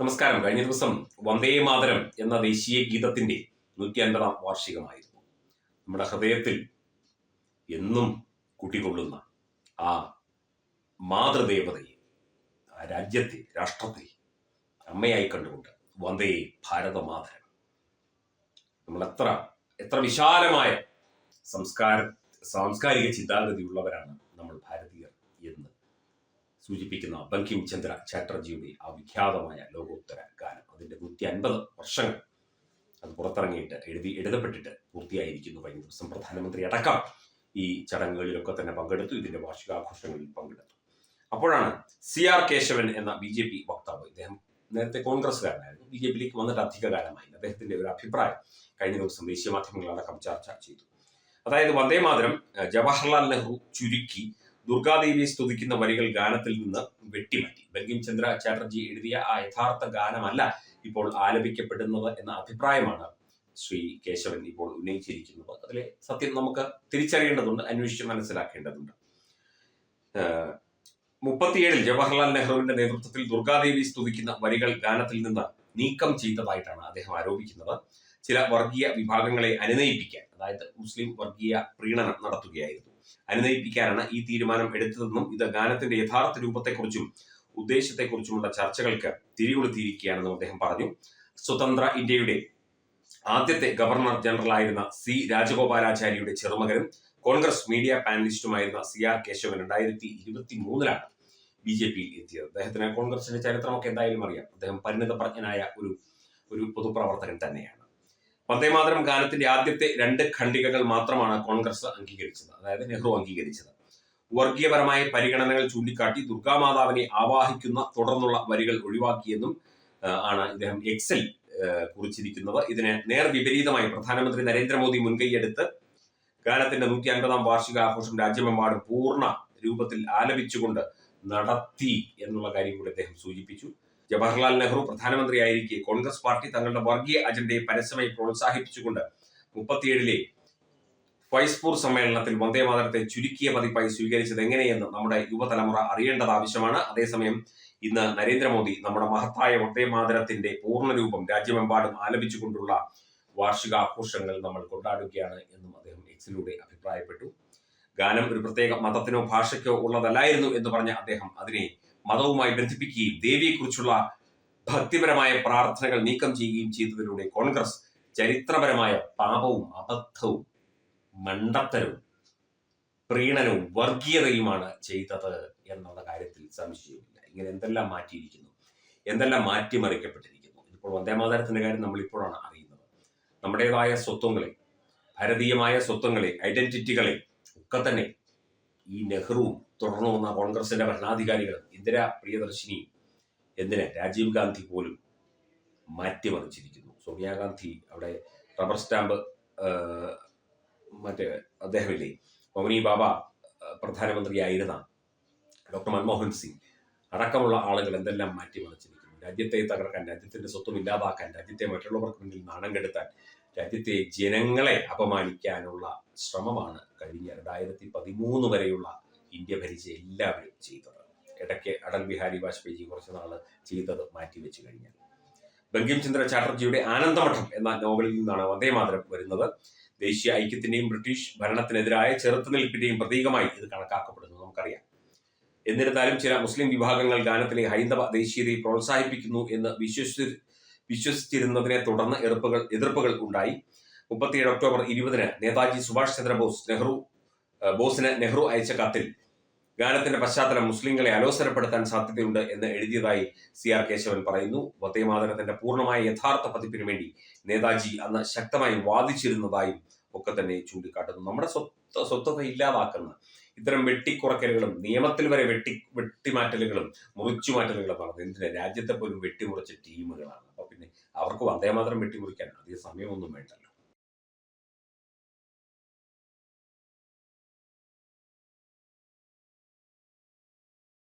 നമസ്കാരം. കഴിഞ്ഞ ദിവസം വന്ദേ മാതരം എന്ന ദേശീയ ഗീതത്തിന്റെ നൂറ്റി അൻപതാം വാർഷികമായിരുന്നു. നമ്മുടെ ഹൃദയത്തിൽ എന്നും കുട്ടികൊള്ളുന്ന ആ മാതൃദേവതയെ ആ രാജ്യത്തെ രാഷ്ട്രത്തെ അമ്മയായി കണ്ടുകൊണ്ട് വന്ദേ ഭാരത ഭാരതമാതരം നമ്മൾ എത്ര എത്ര വിശാലമായ സംസ്കാര സാംസ്കാരിക ചിന്താഗതിയുള്ളവരാണ് നമ്മൾ ഭാരതീയർ എന്ന്. സൂചിപ്പിക്കുന്ന ബങ്കിം ചന്ദ്ര ചാറ്റർജിയുടെ ആ വിഖ്യാതമായ ലോകോത്തര ഗാനം. അതിന്റെ നൂറ്റി അൻപത് വർഷങ്ങൾ അത് പുറത്തിറങ്ങിയിട്ട് എഴുതി എഴുതപ്പെട്ടിട്ട് പൂർത്തിയായിരിക്കുന്നു. കഴിഞ്ഞ ദിവസം പ്രധാനമന്ത്രി അടക്കം ഈ ചടങ്ങുകളിലൊക്കെ തന്നെ പങ്കെടുത്തു. ഇതിന്റെ വാർഷികാഘോഷങ്ങളിൽ പങ്കെടുത്തു. അപ്പോഴാണ് സി ആർ കേശവൻ എന്ന ബി ജെ പി വക്താവ് ഇദ്ദേഹം നേരത്തെ കോൺഗ്രസ്സുകാരനായിരുന്നു. ബി ജെ പിയിലേക്ക് വന്നിട്ട് അധികകാലമായി അദ്ദേഹത്തിന്റെ ഒരു അഭിപ്രായം കഴിഞ്ഞ ദിവസം ദേശീയ മാധ്യമങ്ങളടക്കം ചർച്ച ചെയ്തു. അതായത് വന്ദേ മാതരം ജവഹർലാൽ നെഹ്റു ചുരുക്കി ദുർഗാദേവിയെ സ്തുതിക്കുന്ന വരികൾ ഗാനത്തിൽ നിന്ന് വെട്ടിമാറ്റി. ബങ്കിം ചന്ദ്ര ചാറ്റർജി എഴുതിയ ആ യഥാർത്ഥ ഗാനമല്ല ഇപ്പോൾ ആലപിക്കപ്പെടുന്നത് എന്ന അഭിപ്രായമാണ് ശ്രീ കേശവൻ ഇപ്പോൾ ഉന്നയിച്ചിരിക്കുന്നത്. അതിലെ സത്യം നമുക്ക് തിരിച്ചറിയേണ്ടതുണ്ട് അന്വേഷിച്ച് മനസ്സിലാക്കേണ്ടതുണ്ട്. മുപ്പത്തിയേഴിൽ ജവഹർലാൽ നെഹ്റുവിന്റെ നേതൃത്വത്തിൽ ദുർഗാദേവി സ്തുതിക്കുന്ന വരികൾ ഗാനത്തിൽ നിന്ന് നീക്കം ചെയ്തതായിട്ടാണ് അദ്ദേഹം ആരോപിക്കുന്നത്. ചില വർഗീയ വിഭാഗങ്ങളെ അനുനയിപ്പിക്കാൻ അതായത് മുസ്ലിം വർഗീയ പ്രീണനം നടത്തുകയായിരുന്നു. അനുനയിപ്പിക്കാനാണ് ഈ തീരുമാനം എടുത്തതെന്നും ഇത് ഗാനത്തിന്റെ യഥാർത്ഥ രൂപത്തെക്കുറിച്ചും ഉദ്ദേശത്തെക്കുറിച്ചുമുള്ള ചർച്ചകൾക്ക് തിരികൊളുത്തിയിരിക്കുകയാണെന്നും അദ്ദേഹം പറഞ്ഞു. സ്വതന്ത്ര ഇന്ത്യയുടെ ആദ്യത്തെ ഗവർണർ ജനറൽ ആയിരുന്ന സി രാജഗോപാലാചാര്യയുടെ ചെറുമകനും കോൺഗ്രസ് മീഡിയ പാനലിസ്റ്റുമായിരുന്ന സി ആർ കേശവൻ രണ്ടായിരത്തി ഇരുപത്തി മൂന്നിലാണ് ബി ജെ പിയിൽ എത്തിയത്. അദ്ദേഹത്തിന് കോൺഗ്രസിന്റെ ചരിത്രമൊക്കെ എന്തായാലും അറിയാം. അദ്ദേഹം പരിണിത പ്രജ്ഞനായ ഒരു ഒരു പൊതുപ്രവർത്തകൻ തന്നെയാണ്. വന്ദേമാതരം ഗാനത്തിന്റെ ആദ്യത്തെ രണ്ട് ഖണ്ഡികകൾ മാത്രമാണ് കോൺഗ്രസ് അംഗീകരിച്ചത്. അതായത് നെഹ്റു അംഗീകരിച്ചത്. വർഗീയപരമായ പരിഗണനകൾ ചൂണ്ടിക്കാട്ടി ദുർഗാമാതാവിനെ ആവാഹിക്കുന്ന തുടർന്നുള്ള വരികൾ ഒഴിവാക്കിയെന്നും ആണ് ഇദ്ദേഹം എക്സൽ കുറിച്ചിരിക്കുന്നത്. ഇതിന് നേർ വിപരീതമായി പ്രധാനമന്ത്രി നരേന്ദ്രമോദി മുൻകൈയെടുത്ത് ഗാനത്തിന്റെ നൂറ്റി അൻപതാം വാർഷികാഘോഷം രാജ്യമെമ്പാടും പൂർണ രൂപത്തിൽ ആലപിച്ചുകൊണ്ട് നടത്തി എന്നുള്ള കാര്യം കൂടി അദ്ദേഹം സൂചിപ്പിച്ചു. ജവഹർലാൽ നെഹ്റു പ്രധാനമന്ത്രിയായിരിക്കെ. കോൺഗ്രസ് പാർട്ടി തങ്ങളുടെ വർഗീയ അജണ്ടയെ പരസ്യമായി പ്രോത്സാഹിപ്പിച്ചുകൊണ്ട് മുപ്പത്തിയേഴിലെ ഫൈസ്പൂർ സമ്മേളനത്തിൽ വന്ദേമാതരത്തെ ചുരുക്കിയ പതിപ്പായി സ്വീകരിച്ചത് എങ്ങനെയെന്ന് നമ്മുടെ യുവതലമുറ അറിയേണ്ടത് ആവശ്യമാണ്. അതേസമയം ഇന്ന് നരേന്ദ്രമോദി നമ്മുടെ മഹത്തായ വന്ദേമാതരത്തിന്റെ പൂർണരൂപം രാജ്യമെമ്പാടും ആലപിച്ചുകൊണ്ടുള്ള വാർഷികാഘോഷങ്ങൾ നമ്മൾ കൊണ്ടാടുകയാണ് എന്നും അദ്ദേഹം എക്സിലൂടെ അഭിപ്രായപ്പെട്ടു. ഗാനം ഒരു പ്രത്യേക മതത്തിനോ ഭാഷയ്ക്കോ ഉള്ളതല്ലായിരുന്നു എന്ന് പറഞ്ഞ അദ്ദേഹം അതിനെ മതവുമായി ബന്ധിപ്പിക്കുകയും ദേവിയെക്കുറിച്ചുള്ള ഭക്തിപരമായ പ്രാർത്ഥനകൾ നീക്കം ചെയ്യുകയും ചെയ്തതിലൂടെ കോൺഗ്രസ് ചരിത്രപരമായ പാപവും അബദ്ധവും മണ്ടത്തരവും പ്രീണനവും വർഗീയതയുമാണ് ചെയ്തത് എന്നുള്ള കാര്യത്തിൽ സംശയമില്ല. ഇങ്ങനെ എന്തെല്ലാം മാറ്റിയിരിക്കുന്നു? എന്തെല്ലാം മാറ്റിമറിക്കപ്പെട്ടിരിക്കുന്നു? ഇപ്പോൾ വന്ദേമാതരത്തിന്റെ കാര്യം നമ്മൾ ഇപ്പോഴാണ് അറിയുന്നത്. നമ്മുടേതായ സ്വത്വങ്ങളെ ഭാരതീയമായ സ്വത്വങ്ങളെ ഐഡന്റിറ്റികളെ ഒക്കെ തന്നെ ഈ നെഹ്റുവും തുടർന്നു വന്ന കോൺഗ്രസിന്റെ ഭരണാധികാരികൾ ഇന്ദിര പ്രിയദർശിനി എന്തിന് രാജീവ് ഗാന്ധി പോലും മാറ്റിമറിച്ചിരിക്കുന്നു. സോണിയാഗാന്ധി അവിടെ റബ്ബർ സ്റ്റാമ്പ് മറ്റേ അദ്ദേഹമില്ലേ? മൗനി ബാബ പ്രധാനമന്ത്രിയായിരുന്ന ഡോക്ടർ മൻമോഹൻ സിംഗ് അടക്കമുള്ള ആളുകൾ എന്തെല്ലാം മാറ്റിമറിച്ചിരിക്കുന്നു? രാജ്യത്തെ തകർക്കാൻ രാജ്യത്തിന്റെ സ്വത്തും ഇല്ലാതാക്കാൻ രാജ്യത്തെ മറ്റുള്ളവർക്ക് മുന്നിൽ നാണം കെടുത്താൻ രാജ്യത്തെ ജനങ്ങളെ അപമാനിക്കാനുള്ള ശ്രമമാണ് കഴിഞ്ഞ രണ്ടായിരത്തി പതിമൂന്ന് വരെയുള്ള ഇന്ത്യ ഭരിച്ച എല്ലാവരും ചെയ്തത്. ഇടയ്ക്ക് അടൽ ബിഹാരി വാജ്പേയി കുറച്ച് നാൾ ചെയ്തത് മാറ്റിവെച്ച് കഴിഞ്ഞാൽ. ബങ്കിം ചന്ദ്ര ചാറ്റർജിയുടെ ആനന്ദമഠം എന്ന നോവലിൽ നിന്നാണ് വന്ദേമാതരം വരുന്നത്. ദേശീയ ഐക്യത്തിന്റെയും ബ്രിട്ടീഷ് ഭരണത്തിനെതിരായ ചെറുത്തുനിൽപ്പിന്റെയും പ്രതീകമായി ഇത് കണക്കാക്കപ്പെടുന്നു നമുക്കറിയാം. എന്നിരുന്നാലും ചില മുസ്ലിം വിഭാഗങ്ങൾ ഗാനത്തിലെ ഹൈന്ദവ ദേശീയതയെ പ്രോത്സാഹിപ്പിക്കുന്നു എന്ന് വിശ്വസി വിശ്വസിച്ചിരുന്നതിനെ തുടർന്ന് എതിർപ്പുകൾ എതിർപ്പുകൾ ഉണ്ടായി. മുപ്പത്തിയേഴ് ഒക്ടോബർ ഇരുപതിന് നേതാജി സുഭാഷ് ചന്ദ്രബോസ് നെഹ്റു ബോസിന് നെഹ്റു അയച്ച കത്തിൽ ഗാനത്തിന്റെ പശ്ചാത്തലം മുസ്ലിങ്ങളെ അലോസരപ്പെടുത്താൻ സാധ്യതയുണ്ട് എന്ന് എഴുതിയതായി സി ആർ കേശവൻ പറയുന്നു. വന്ദേമാതരത്തിന്റെ പൂർണമായ യഥാർത്ഥ പതിപ്പിന് വേണ്ടി നേതാജി അന്ന് ശക്തമായി വാദിച്ചിരുന്നതായും ഒക്കെ തന്നെ ചൂണ്ടിക്കാട്ടുന്നു. നമ്മുടെ സ്വത്ത് സ്വത്വത ഇല്ലാതാക്കുന്ന ഇത്തരം വെട്ടിക്കുറക്കലുകളും നിയമത്തിൽ വരെ വെട്ടി വെട്ടിമാറ്റലുകളും മുറിച്ചുമാറ്റലുകളും നടന്നത് എന്തിനാ? രാജ്യത്തെ പോലും വെട്ടിമുറിച്ച ടീമുകളാണ്. അപ്പൊ വന്ദേ മാത്രം വെട്ടിമുറിക്കാൻ അധികം സമയമൊന്നും വേണ്ടല്ലോ.